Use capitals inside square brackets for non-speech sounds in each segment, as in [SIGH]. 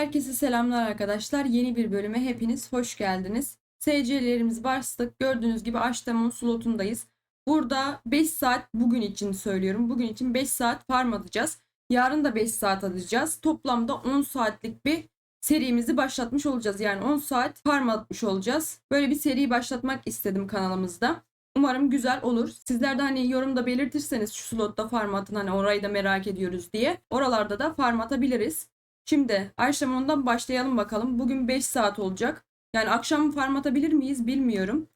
Herkese selamlar arkadaşlar. Yeni bir bölüme hepiniz hoş geldiniz. SC'lerimiz bastık. Gördüğünüz gibi Aştamon slotundayız. Burada 5 saat bugün için söylüyorum. Bugün için 5 saat farm atacağız. Yarın da 5 saat atacağız. Toplamda 10 saatlik bir serimizi başlatmış olacağız. Yani 10 saat farm atmış olacağız. Böyle bir seri başlatmak istedim kanalımızda. Umarım güzel olur. Sizler de hani yorumda belirtirseniz şu slotta farm atın hani orayı da merak ediyoruz diye. Oralarda da farm atabiliriz. Şimdi Ayşemon'dan başlayalım bakalım. Bugün 5 saat olacak. Yani akşam farm atabilir miyiz bilmiyorum.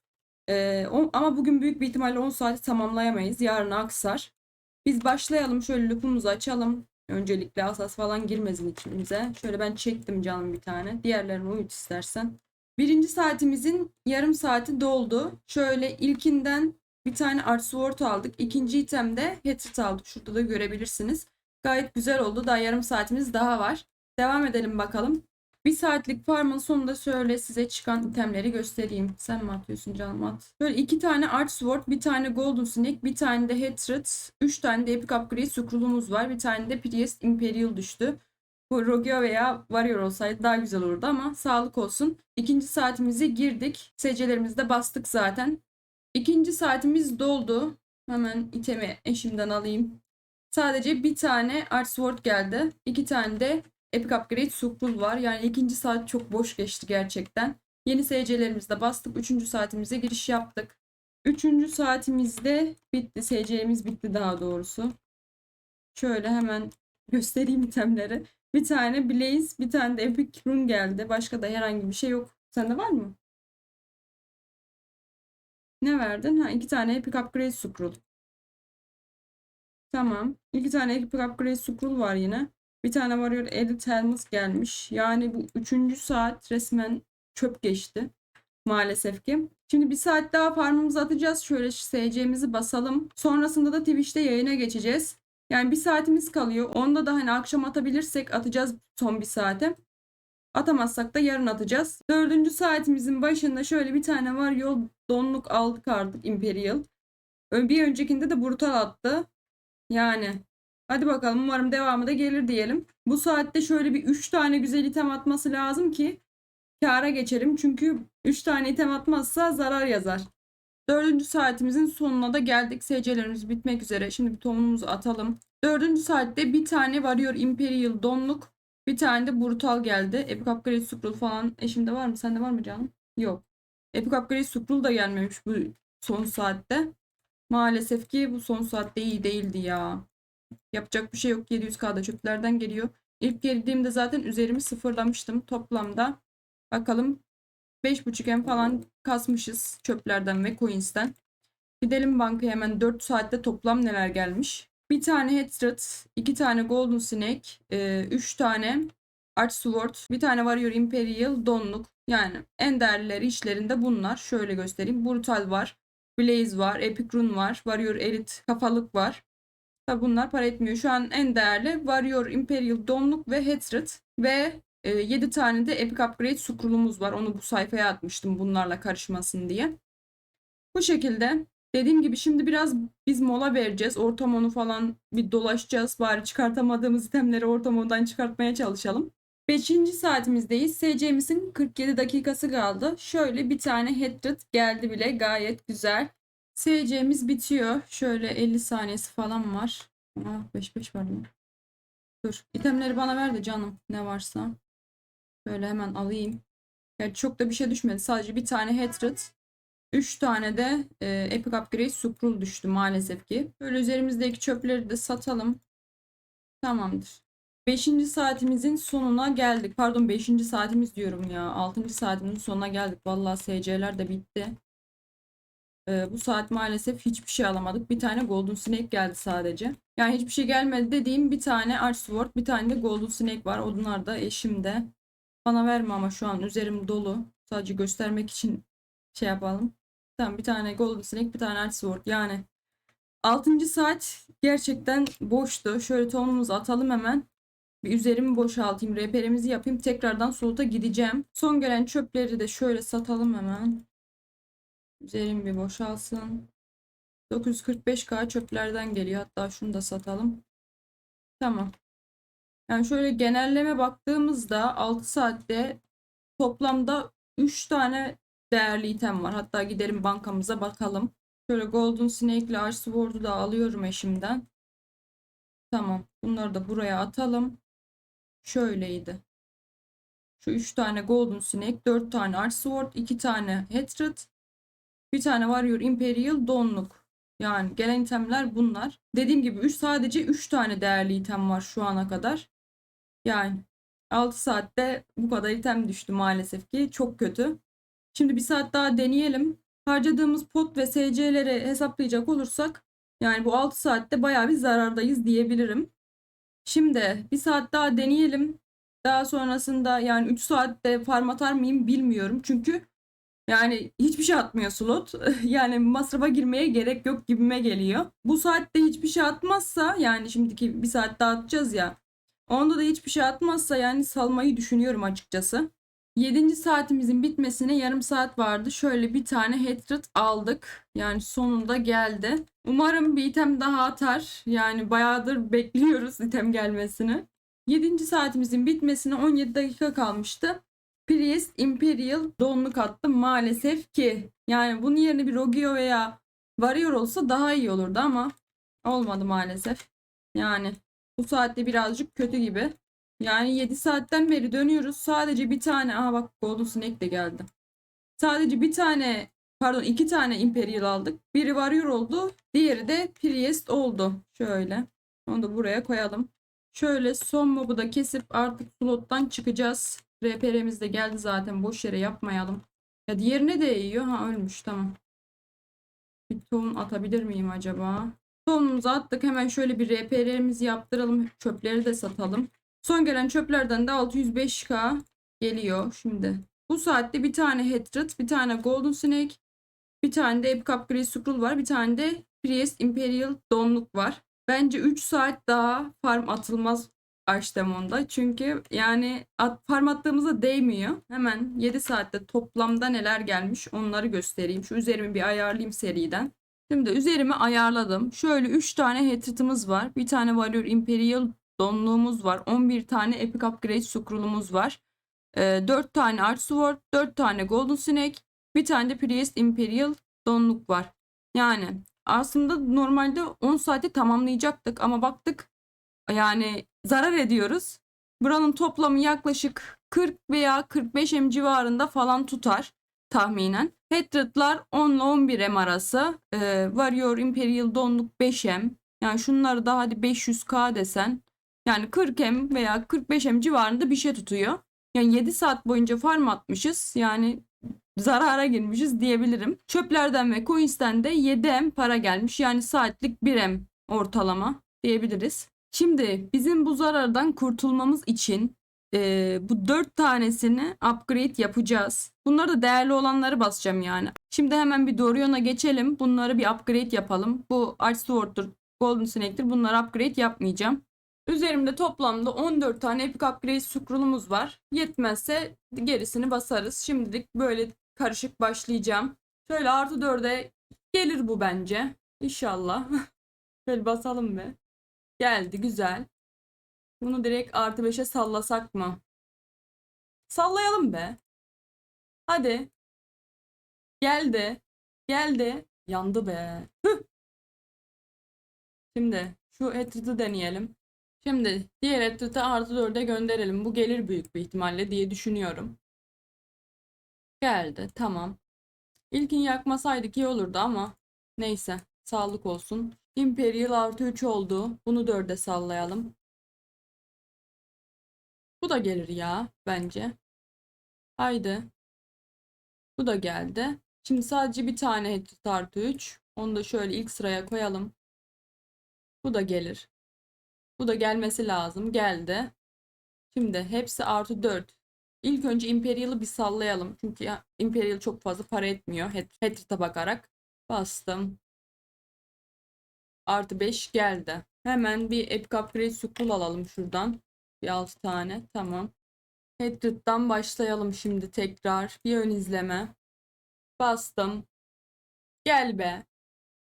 Ee, o- ama bugün büyük bir ihtimalle 10 saati tamamlayamayız. Yarın aksar. Biz başlayalım. Şöyle loop'umuzu açalım. Öncelikle asas falan girmesin içimize. Şöyle ben çektim canım bir tane. Diğerlerini uyut istersen. Birinci saatimizin yarım saati doldu. Şöyle ilkinden bir tane Art Sword aldık. İkinci itemde Hatred aldık. Şurada da görebilirsiniz. Gayet güzel oldu. Daha yarım saatimiz daha var. Devam edelim bakalım. Bir saatlik farmın sonunda şöyle size çıkan itemleri göstereyim. Sen mi atıyorsun canım at. Böyle iki tane Art Sword, bir tane Golden Snake, bir tane de Hatred, üç tane de Epic Upgrade Scroll'umuz var. Bir tane de Priest Imperial düştü. Bu Rogue veya Warrior olsaydı daha güzel olurdu ama sağlık olsun. İkinci saatimize girdik. SC'lerimizi de bastık zaten. İkinci saatimiz doldu. Hemen itemi eşimden alayım. Sadece bir tane Art Sword geldi. İki tane de Epic Upgrade Scroll var. Yani ikinci saat çok boş geçti gerçekten. Yeni SC'lerimizi de bastık. Üçüncü saatimize giriş yaptık. Üçüncü saatimizde bitti. SC'miz bitti daha doğrusu. Şöyle hemen [LAUGHS] göstereyim itemleri. Bir tane Blaze, bir tane de Epic Rune geldi. Başka da herhangi bir şey yok. Sende var mı? Ne verdin? Ha, iki tane Epic Upgrade Scroll. Tamam. İki tane Epic Upgrade Scroll var yine. Bir tane Warrior Edit Helmet gelmiş. Yani bu üçüncü saat resmen çöp geçti. Maalesef ki. Şimdi bir saat daha farmımızı atacağız. Şöyle SC'mizi basalım. Sonrasında da Twitch'te yayına geçeceğiz. Yani bir saatimiz kalıyor. Onda da hani akşam atabilirsek atacağız son bir saate. Atamazsak da yarın atacağız. Dördüncü saatimizin başında şöyle bir tane var yol donluk aldık artık Imperial. Bir öncekinde de brutal attı. Yani hadi bakalım umarım devamı da gelir diyelim. Bu saatte şöyle bir 3 tane güzel item atması lazım ki kâra geçelim. Çünkü 3 tane item atmazsa zarar yazar. Dördüncü saatimizin sonuna da geldik. SC'lerimiz bitmek üzere. Şimdi bir tohumumuzu atalım. Dördüncü saatte bir tane Warrior Imperial donluk. Bir tane de Brutal geldi. Epic Upgrade Scroll falan eşimde var mı? Sende var mı canım? Yok. Epic Upgrade Scroll da gelmemiş bu son saatte. Maalesef ki bu son saatte iyi değildi ya. Yapacak bir şey yok. 700k'da çöplerden geliyor. İlk girdiğimde zaten üzerimi sıfırlamıştım toplamda. Bakalım 5.5M falan kasmışız çöplerden ve coins'ten. Gidelim bankaya hemen 4 saatte toplam neler gelmiş. Bir tane Hatred, iki tane Golden Snake, 3 tane Arch Sword, bir tane Warrior Imperial donluk. Yani en değerlileri işlerinde bunlar. Şöyle göstereyim. Brutal var. Blaze var. Epic Rune var. Warrior Elite kafalık var. Tabi bunlar para etmiyor. Şu an en değerli Warrior Imperial donluk ve Hatred. Ve 7 tane de Epic Upgrade Scroll'umuz var. Onu bu sayfaya atmıştım bunlarla karışmasın diye. Bu şekilde. Dediğim gibi şimdi biraz biz mola vereceğiz. Ortamonu falan bir dolaşacağız. Bari çıkartamadığımız itemleri ortamondan çıkartmaya çalışalım. 5. saatimizdeyiz. SC'mizin 47 dakikası kaldı. Şöyle bir tane headred geldi bile. Gayet güzel. SC'miz bitiyor. Şöyle 50 saniyesi falan var. Ah 5-5 var mı? Dur. İtemleri bana ver de canım. Ne varsa. Böyle hemen alayım. Yani çok da bir şey düşmedi. Sadece bir tane headred. 3 tane de e, Epic Upgrade Scroll düştü maalesef ki. Böyle üzerimizdeki çöpleri de satalım. Tamamdır. 5. saatimizin sonuna geldik. Pardon 5. saatimiz diyorum ya. 6. saatimizin sonuna geldik. Vallahi SC'ler de bitti. Ee, bu saat maalesef hiçbir şey alamadık. Bir tane Golden Snake geldi sadece. Yani hiçbir şey gelmedi dediğim bir tane Arch Sword, bir tane de Golden Snake var. Onlar da eşimde. Bana verme ama şu an üzerim dolu. Sadece göstermek için şey yapalım. Tamam bir tane Golden Snake, bir tane Arch Sword. Yani 6. saat gerçekten boştu. Şöyle tohumumuzu atalım hemen. Bir üzerimi boşaltayım. Reperimizi yapayım. Tekrardan soluta gideceğim. Son gelen çöpleri de şöyle satalım hemen. Üzerim bir boşalsın. 945k çöplerden geliyor. Hatta şunu da satalım. Tamam. Yani şöyle genelleme baktığımızda 6 saatte toplamda 3 tane değerli item var. Hatta gidelim bankamıza bakalım. Şöyle Golden Snake ile Arch Sword'u da alıyorum eşimden. Tamam. Bunları da buraya atalım. Şöyleydi. Şu 3 tane Golden Snake, 4 tane Arch Sword, 2 tane Hatred, bir tane Warrior Imperial donluk. Yani gelen itemler bunlar. Dediğim gibi 3 sadece 3 tane değerli item var şu ana kadar. Yani 6 saatte bu kadar item düştü maalesef ki. Çok kötü. Şimdi bir saat daha deneyelim. Harcadığımız pot ve SC'leri hesaplayacak olursak yani bu 6 saatte bayağı bir zarardayız diyebilirim. Şimdi bir saat daha deneyelim. Daha sonrasında yani 3 saatte farm atar mıyım bilmiyorum. Çünkü yani hiçbir şey atmıyor slot. [LAUGHS] Yani masrafa girmeye gerek yok gibime geliyor. Bu saatte hiçbir şey atmazsa yani şimdiki bir saat daha atacağız ya. Onda da hiçbir şey atmazsa yani salmayı düşünüyorum açıkçası. 7. saatimizin bitmesine yarım saat vardı. Şöyle bir tane hatred aldık. Yani sonunda geldi. Umarım bir item daha atar. Yani bayağıdır bekliyoruz item gelmesini. 7. saatimizin bitmesine 17 dakika kalmıştı. Priest Imperial donluk attım maalesef ki. Yani bunun yerine bir Rogio veya Warrior olsa daha iyi olurdu ama olmadı maalesef. Yani bu saatte birazcık kötü gibi. Yani 7 saatten beri dönüyoruz. Sadece bir tane. Aha bak Golden Snake de geldi. Sadece bir tane pardon iki tane Imperial aldık. Biri Warrior oldu. Diğeri de Priest oldu. Şöyle. Onu da buraya koyalım. Şöyle son mobu da kesip artık slottan çıkacağız. RPR'miz de geldi zaten. Boş yere yapmayalım. Ya diğerine de yiyor. Ha ölmüş tamam. Bir tohum atabilir miyim acaba? Tohumumuzu attık. Hemen şöyle bir RPR'mizi yaptıralım. Çöpleri de satalım. Son gelen çöplerden de 605k geliyor şimdi. Bu saatte bir tane Hatred, bir tane Golden Snake, bir tane de Epic Upgrade Scroll var. Bir tane de Priest Imperial Donluk var. Bence 3 saat daha farm atılmaz Archdemon'da. Çünkü yani at, farm attığımızda değmiyor. Hemen 7 saatte toplamda neler gelmiş onları göstereyim. Şu üzerimi bir ayarlayayım seriden. Şimdi üzerimi ayarladım. Şöyle 3 tane Hatred'ımız var. Bir tane Warrior Imperial donluğumuz var. 11 tane Epic Upgrade Scroll'umuz var. E, 4 tane Arch Sword, 4 tane Golden Snake, bir tane de Priest Imperial donluk var. Yani aslında normalde 10 saate tamamlayacaktık ama baktık yani zarar ediyoruz. Buranın toplamı yaklaşık 40 veya 45 M civarında falan tutar tahminen. Hatred'lar 10 ile 11 M arası. Ee, Warrior Imperial donluk 5 M. Yani şunları da hadi 500k desen. Yani 40 M veya 45 M civarında bir şey tutuyor. Yani 7 saat boyunca farm atmışız. Yani zarara girmişiz diyebilirim. Çöplerden ve coins'ten de 7 M para gelmiş. Yani saatlik 1 M ortalama diyebiliriz. Şimdi bizim bu zarardan kurtulmamız için e, bu 4 tanesini upgrade yapacağız. Bunları da değerli olanları basacağım yani. Şimdi hemen bir Dorion'a geçelim. Bunları bir upgrade yapalım. Bu Arch Sword'dur, Golden Snake'tir. Bunları upgrade yapmayacağım. Üzerimde toplamda 14 tane Epic Upgrade Scroll'umuz var. Yetmezse gerisini basarız. Şimdilik böyle karışık başlayacağım. Şöyle artı 4'e gelir bu bence. İnşallah. [LAUGHS] Şöyle basalım be. Geldi güzel. Bunu direkt artı 5'e sallasak mı? Sallayalım be. Hadi. Geldi. Geldi. Yandı be. Şimdi şu Hatred'ı deneyelim. Şimdi diğer Hatred'ı artı 4'e gönderelim. Bu gelir büyük bir ihtimalle diye düşünüyorum. Geldi. Tamam. İlkin yakmasaydık iyi olurdu ama neyse. Sağlık olsun. Imperial artı 3 oldu. Bunu 4'e sallayalım. Bu da gelir ya bence. Haydi. Bu da geldi. Şimdi sadece bir tane Hatred artı 3. Onu da şöyle ilk sıraya koyalım. Bu da gelir. Bu da gelmesi lazım. Geldi. Şimdi hepsi artı 4. İlk önce Imperial'ı bir sallayalım. Çünkü Imperial çok fazla para etmiyor. Hatred'e bakarak. Bastım. Artı 5 geldi. Hemen bir Epic Upgrade Scroll alalım şuradan. Bir 6 tane. Tamam. Hatred'dan başlayalım şimdi tekrar. Bir ön izleme. Bastım. Gel be.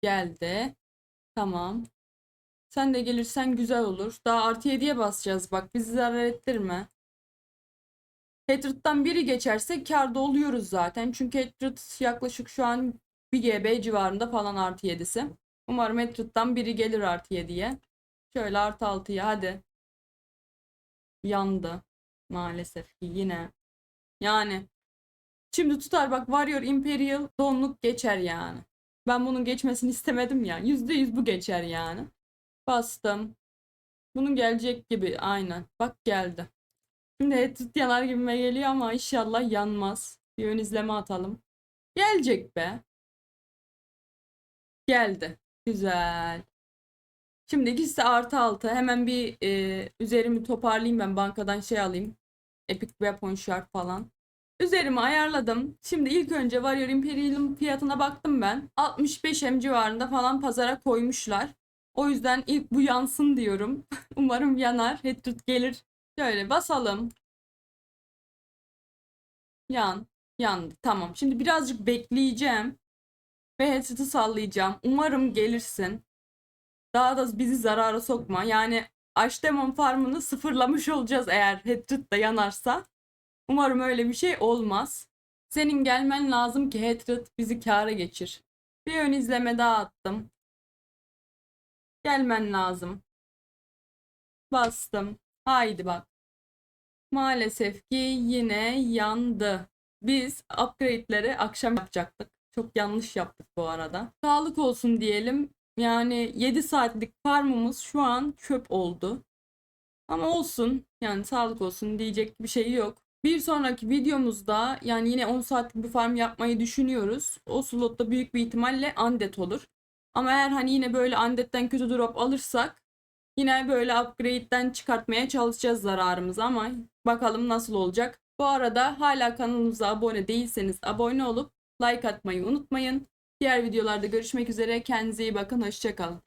Geldi. Tamam. Sen de gelirsen güzel olur. Daha artı 7'ye basacağız bak. Bizi zarar ettirme. Hatred'dan biri geçerse kârda oluyoruz zaten. Çünkü Hatred yaklaşık şu an 1 GB civarında falan artı 7'si. Umarım Hatred'dan biri gelir artı 7'ye. Şöyle artı 6'ya hadi. Yandı. Maalesef ki yine. Yani. Şimdi tutar bak Warrior Imperial donluk geçer yani. Ben bunun geçmesini istemedim ya. %100 bu geçer yani. Bastım. Bunun gelecek gibi aynen. Bak geldi. Şimdi Hatred yanar gibime geliyor ama inşallah yanmaz. Bir ön izleme atalım. Gelecek be. Geldi. Güzel. Şimdi ikisi de artı altı. Hemen bir e, üzerimi toparlayayım ben. Bankadan şey alayım. Epic Weapon Shark falan. Üzerimi ayarladım. Şimdi ilk önce Warrior Imperial'ın fiyatına baktım ben. 65 M civarında falan pazara koymuşlar. O yüzden ilk bu yansın diyorum. [LAUGHS] Umarım yanar. Hatred gelir. Şöyle basalım. Yan. Yandı. Tamam. Şimdi birazcık bekleyeceğim. Ve Hatred'i sallayacağım. Umarım gelirsin. Daha da bizi zarara sokma. Yani Aşdemon farmını sıfırlamış olacağız eğer Hatred de yanarsa. Umarım öyle bir şey olmaz. Senin gelmen lazım ki Hatred bizi kâra geçir. Bir ön izleme daha attım. Gelmen lazım. Bastım. Haydi bak. Maalesef ki yine yandı. Biz upgrade'leri akşam yapacaktık. Çok yanlış yaptık bu arada. Sağlık olsun diyelim. Yani 7 saatlik farmımız şu an çöp oldu. Ama olsun. Yani sağlık olsun diyecek bir şey yok. Bir sonraki videomuzda yani yine 10 saatlik bir farm yapmayı düşünüyoruz. O slotta büyük bir ihtimalle undead olur. Ama eğer hani yine böyle undead'den kötü drop alırsak yine böyle upgrade'den çıkartmaya çalışacağız zararımızı ama bakalım nasıl olacak. Bu arada hala kanalımıza abone değilseniz abone olup like atmayı unutmayın. Diğer videolarda görüşmek üzere. Kendinize iyi bakın. Hoşçakalın.